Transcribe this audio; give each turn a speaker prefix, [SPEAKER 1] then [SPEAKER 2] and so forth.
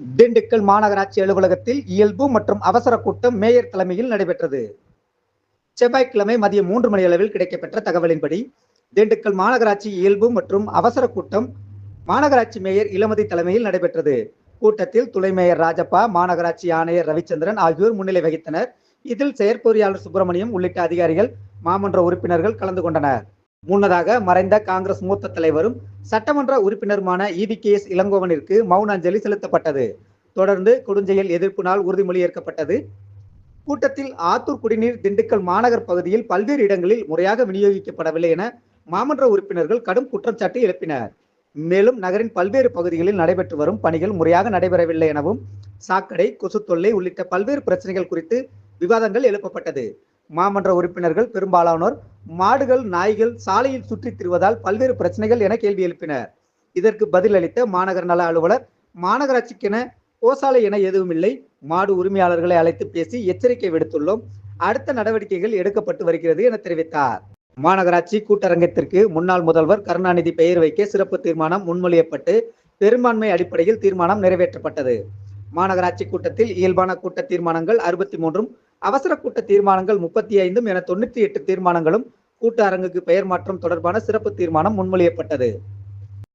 [SPEAKER 1] திண்டுக்கல் மாநகராட்சி அலுவலகத்தில் இயல்பு மற்றும் அவசர கூட்டம் மேயர் தலைமையில் நடைபெற்றது. செவ்வாய்க்கிழமை மதியம் மூன்று மணி அளவில் கிடைக்கப்பெற்ற தகவலின்படி திண்டுக்கல் மாநகராட்சி இயல்பு மற்றும் அவசர கூட்டம் மாநகராட்சி மேயர் இளமதி தலைமையில் நடைபெற்றது. கூட்டத்தில் துணை மேயர் ராஜப்பா மாநகராட்சி ஆணையர் ரவிச்சந்திரன் ஆகியோர் முன்னிலை வகித்தனர். இதில் செயற்பொறியாளர் சுப்பிரமணியம் உள்ளிட்ட அதிகாரிகள் மாமன்ற உறுப்பினர்கள் கலந்து கொண்டனர். முன்னதாக மறைந்த காங்கிரஸ் மூத்த தலைவரும் சட்டமன்ற உறுப்பினருமான இவி கே எஸ் இளங்கோவனிற்கு மௌன அஞ்சலி செலுத்தப்பட்டது. தொடர்ந்து கொடுஞ்செயல் எதிர்ப்பு நாள் உறுதிமொழி ஏற்கப்பட்டது கூட்டத்தில் ஆத்தூர் குடிநீர் திண்டுக்கல் மாநகர் பகுதியில் பல்வேறு இடங்களில் முறையாக விநியோகிக்கப்படவில்லை என மாமன்ற உறுப்பினர்கள் கடும் குற்றச்சாட்டு எழுப்பினர். மேலும் நகரின் பல்வேறு பகுதிகளில் நடைபெற்று வரும் பணிகள் முறையாக நடைபெறவில்லை எனவும் சாக்கடை கொசு தொல்லை உள்ளிட்ட பல்வேறு பிரச்சனைகள் குறித்து விவாதங்கள் எழுப்பப்பட்டது. மாமன்ற உறுப்பினர்கள் பெரும்பாலானோர் மாடுகள் நாய்கள் சாலையில் சுற்றித் திரிவதால் பல்வேறு பிரச்சனைகள் என கேள்வி எழுப்பினர். இதற்கு பதிலளித்த மாநகர நல அலுவலர் மாநகராட்சிக்கென கோசாலை என எதுவும் இல்லை மாடு உரிமையாளர்களை அழைத்து பேசி எச்சரிக்கை விடுத்துள்ளோம் அடுத்த நடவடிக்கைகள் எடுக்கப்பட்டு வருகிறது என தெரிவித்தார். மாநகராட்சி கூட்டரங்கத்திற்கு முன்னாள் முதல்வர் கருணாநிதி பெயர் வைக்க சிறப்பு தீர்மானம் முன்மொழியப்பட்டு பெரும்பான்மை அடிப்படையில் தீர்மானம் நிறைவேற்றப்பட்டது. மாநகராட்சி கூட்டத்தில் இயல்பான கூட்ட தீர்மானங்கள் அறுபத்தி மூன்றும் அவசர கூட்ட தீர்மானங்கள் முப்பத்தி ஐந்தும் என தொண்ணூற்றி எட்டு தீர்மானங்களும் கூட்ட அரங்குக்கு பெயர் மாற்றம் தொடர்பான சிறப்பு தீர்மானம் முன்மொழியப்பட்டது.